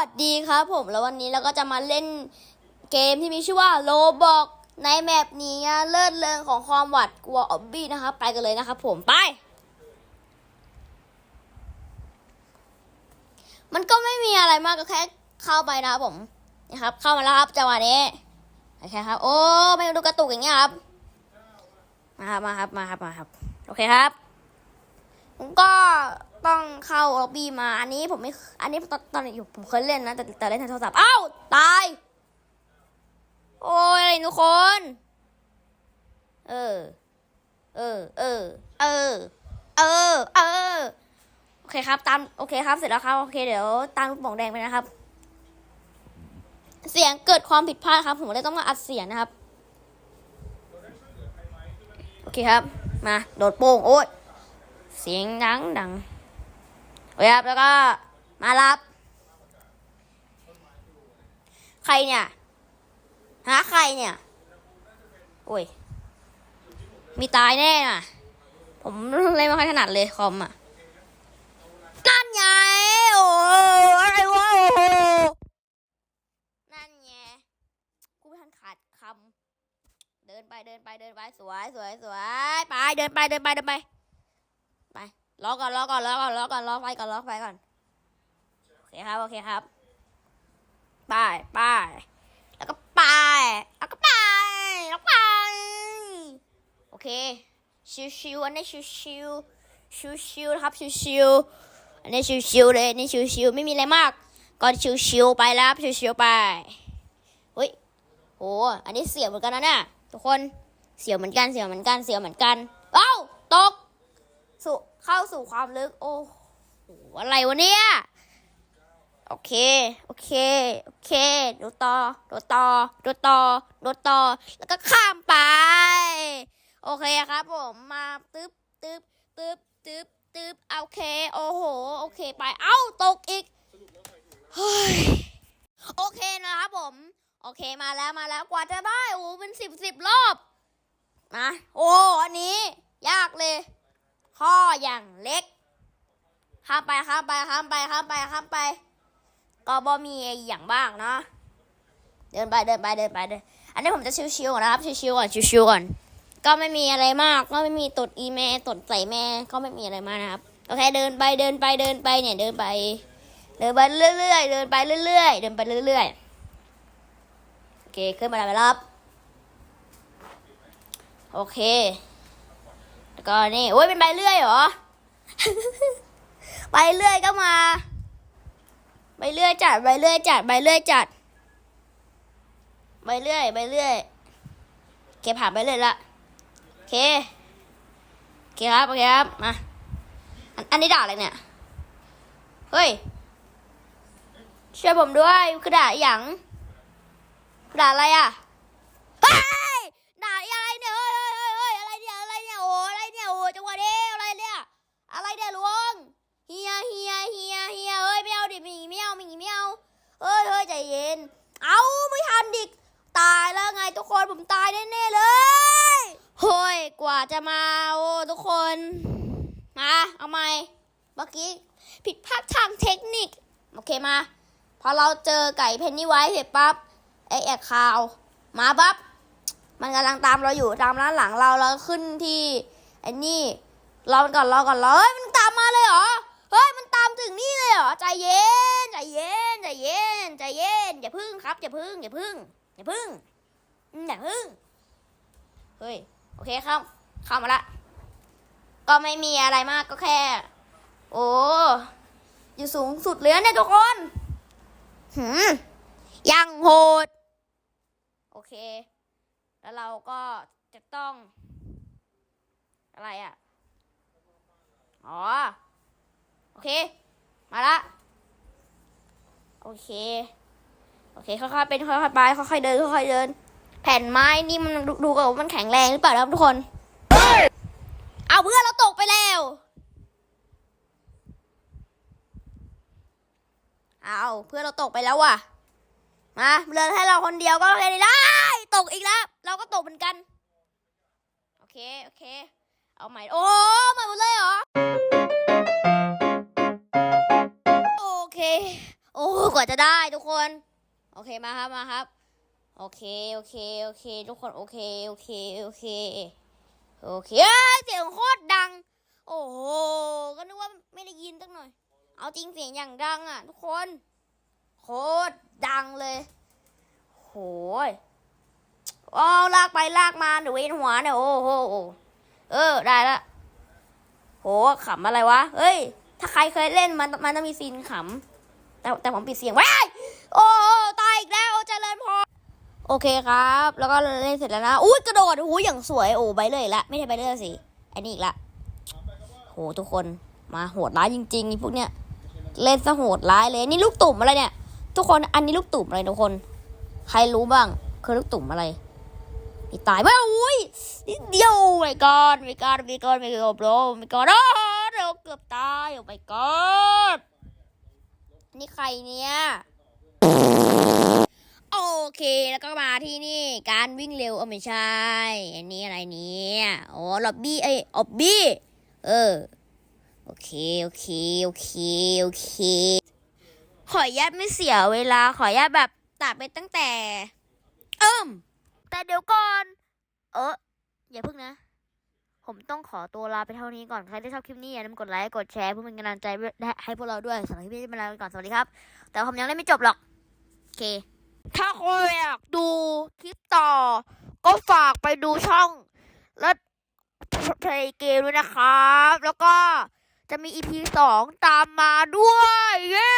วัสดีครับผมแล้ววันนี้เราก็จะมาเล่นเกมที่มีชื่อว่าโลบอกในแมปนี้เลิศเริงของความหวาดกลัวออบบี้นะครับไปกันเลยนะครับผมไป มันก็ไม่มีอะไรมากก็แค่เข้าไปนะครับผมนะครับ เข้ามาแล้วครับจังหวะนี้โอเคครับ โอ้ไม่ดูกระตุกอย่างเงี้ยครับมาครับมาครับมาครับมาครับ โอเคครับก็ ต้องเข้าล็อบบี้มา อันนี้ผมไม่ อันนี้ตอนตอนอยู่ผมเคยเล่นนะ แต่แต่เล่นทางโทรศัพท์อ้าวตาย โอ้ยอะไรทุกคน เออ เออ เออ เออ เออ เออ โอเคครับ ตาม โอเคครับ เสร็จแล้วครับ โอเค เดี๋ยว ตามลูกโป่งแดงไปนะครับ เสียงเกิดความผิดพลาดครับ ผมเลยต้องมาอัดเสียงนะครับ โอเคครับ มา โดดโป่ง โอ้ยเสียงดังดัง ครับแล้วก็มารับ ใครเนี่ย หาใครเนี่ย โอ้ย มีตายแน่น่ะ ผมเล่นไม่ค่อยถนัดเลยคอมอะนั่นไงโอ้อะไรวะโอ้โหนั่นไงกูไม่ทันขาดคำเดินไปเดินไปเดินไปสวยสวยสวยไปเดินไปเดินไปเดินไปไป รอกก่อนรอกก่อนรอกก่อนรอกก่อนรอกไฟก่อนรอกไฟก่อนโอเคครับโอเคครับไปไปแล้วก็ไปแล้วก็ไปแล้วไปโอเคชิวๆอันนี้ชิวๆชิวๆครับชิวๆอันนี้ชิวๆเลยอันนี้ชิวๆไม่มีอะไรมากก็ชิวๆไปแล้วชิวๆไปเฮ้ยโหอันนี้เสียวเหมือนกันนะเนี่ยทุกคนเสียวเหมือนกันเสียวเหมือนกันเสียวเหมือนกัน สู่เข้าสู่ความลึก โอ้โหอะไรวะเนี่ย โอเค โอเค โอเคดูต่อดูต่อดูต่อดูต่อแล้วก็ข้ามไป โอเคครับผมมาตึ๊บตึ๊บตึ๊บตึ๊บตึ๊บโอเค โอ้โห โอเคไป เอ้า ตกอีก เฮ้ย โอเคนะครับผม โอเคมาแล้วมาแล้วกว่าจะได้ โอ้เป็นสิบสิบรอบ นะ โอ้ อันนี้ ยากเลย ข้ออย่างเล็กข้ามไปข้ามไปข้ามไปข้ามไปข้ามไป ก็บ่มีอย่างบ้างเนาะเดินไปเดินไปเดินไปเดินอันนี้ผมจะชิวๆก่อนนะครับชิวๆก่อนชิวๆก่อนก็ไม่มีอะไรมากก็ไม่มีตดอีเมลตดใส่แม่ก็ไม่มีอะไรมากนะครับโอเคเดินไปเดินไปเดินไปเนี่ยเดินไป เดินไปเรื่อยๆเดินไปเรื่อยๆเดินไปเรื่อยๆโอเคขึ้นมาแล้วครับโอเค แล้วก็นี่โอ้ยเป็นใบเลื่อยเหรอ ใบเลื่อยก็มา ใบเลื่อยจัด ใบเลื่อยจัด ใบเลื่อยจัด ใบเลื่อย ใบเลื่อยเคผ่านไปเลยละโอเคโอเคครับโอเคครับ มา อันอันนี้ด่าอะไรเนี่ย เฮ้ย ช่วยผมด้วยคือด่าอย่างด่าอะไรอะ นผมตายแน่ๆเลยเฮ้ยกว่าจะมาโอ้ทุกคน มาเอาใหม่เมื่อกี้ผิดพลาดทางเทคนิค โอเคมา พอเราเจอไก่เพนนี่ไว้เสร็จปั๊บไอแอกคาว มาปั๊บมันกำลังตามเราอยู่ตามร้านหลังเราเราขึ้นที่ไอ้นี่รอมันก่อนรอก่อนรอเฮ้ยมันตามมาเลยเหรอเฮ้ยมันตามถึงนี่เลยเหรอใจเย็นใจเย็นใจเย็นใจเย็นอย่าพึ่งครับอย่าพึ่งอย่าพึ่งอย่าพึ่ง อืมอย่าพึ่ง เฮ้ย โอเคครับเข้ามาละ ก็ไม่มีอะไรมากก็แค่ โอ้ อยู่สูงสุดเลยนะเนี่ยทุกคน หืม ยังโหด โอเค แล้วเราก็จะต้อง อะไรอะ อ๋อ โอเค มาละ โอเค โอเค ค่อยๆเป็นค่อยๆไป ค่อยๆเดิน ค่อยๆเดิน แผ่นไม้นี่มันดูกันว่ามันแข็งแรงหรือเปล่าครับทุกคน เอาเพื่อนเราตกไปแล้ว เอาเพื่อนเราตกไปแล้วว่ะ มาเหลือให้เราคนเดียวก็แค่นี้ได้ตกอีกแล้ว เราก็ตกเหมือนกัน โอเค โอเค เอาใหม่ โอ้ใหม่หมดเลยเหรอ โอเค โอ้กว่าจะได้ทุกคน โอเคมาครับ มาครับ โอเค โอเค โอเค ทุกคน โอเค โอเค โอเค โอเคเสียงโคตรดัง โอ้โห ก็นึกว่าไม่ได้ยินตั้งหน่อย เอาจริงเสียงอย่างดังอะ ทุกคน โคตรดังเลย โหยอ๋อลากไปลากมาเดี๋ยวเวียนหัวเนี่ย โอ้โห เออ ได้ละ โหขำอะไรวะ เฮ้ย ถ้าใครเคยเล่นมันมันต้องมีซีนขำ แต่แต่ผมปิดเสียงไว้ายโอ้โหตายอีกแล้วเจริญพร โอเคครับ แล้วก็เล่นเสร็จแล้วนะ อุ้ยกระโดดหูยอย่างสวย โอ้ใบเลยละ ไม่ใช่ใบเลยสิอันนี้อีกละ โหทุกคน มาโหดร้ายจริงๆไอ้พวกเนี้ย เล่นซะโหดร้ายเลย นี่ลูกตุ่มอะไรเนี่ย ทุกคน อันนี้ลูกตุ่มอะไรทุกคน ใครรู้บ้าง คือลูกตุ่มอะไรมีตายไหมอุ้ยนิดเดียวไม่กอดไม่กอดไม่กอดไม่กอดโบรไม่กอดโอ้เราเกือบตายโอ้ไม่กอดนี่ใครเนี่ย เคแล้วก็มาที่นี่การวิ่งเร็วเออไม่ใช่ อันนี้อะไรเนี่ยอ๋อล็อบบี้เอ้ยออบบี้เออโอเค โอเค โอเค โอเค ขออนุญาตไม่เสียเวลา ขออนุญาตแบบตัดไปตั้งแต่ เอิ่ม แต่เดี๋ยวก่อน เอออย่าเพิ่งนะ ผมต้องขอตัวลาไปเท่านี้ก่อน ใครที่ชอบคลิปนี้อย่าลืมกดไลค์ กดแชร์เพื่อเป็นกำลังใจให้พวกเราด้วยสำหรับคลิปนี้มาลาไปก่อน สวัสดีครับ แต่ผมยังเล่นไม่จบหรอก โอเค ถ้าคุณอยากดูคลิปต่อ ก็ฝากไปดูช่องและเพลย์เกมด้วยนะครับ แล้วก็จะมี EP สองตามมาด้วย เย้